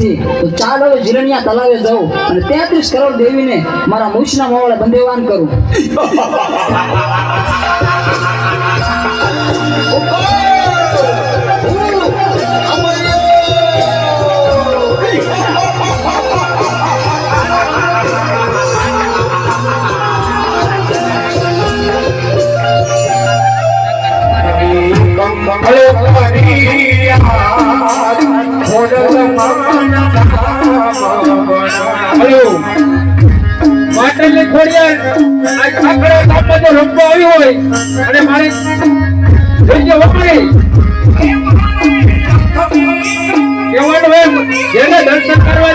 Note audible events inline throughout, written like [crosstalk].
નથી. તો ચાલ જીરણિયા તલાવે જાઉં અને તેત્રીસ કરોડ દેવીને મારા મુછના મોવાળે બંદેવાન કરું. [laughs] ખોડિયાર આ આખરે ગામમાં આવ્યો હોય. અને મારી જગ્યા વપરાય કહેવાનું એમ? જેને દર્શન કરવા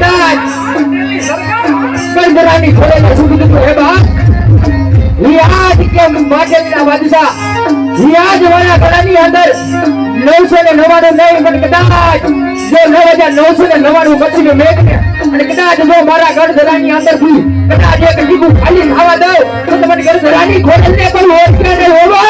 કદાચ ખોળેલા સુધી તો હે બા રિયાજ કે માટેના વાદસા રિયાજ વાળા ગળાની અંદર નવસો ને નવાણું નહીં પણ કદાચ જો નવ હજાર નવસો ને નવાણું મછલી મેઘને અને કદાચ જો મારા ગળધરાની અંદરથી કદાચ એક ડીબું ખાલી ખાવા દઉં તો તમારી ગઢધરાની ને પણ ઓળખ્યા નહીં હોવો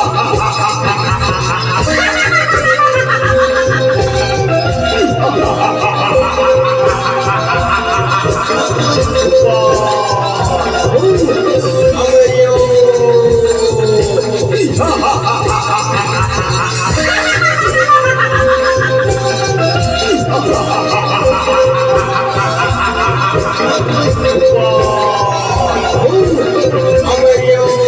I'm oh, you.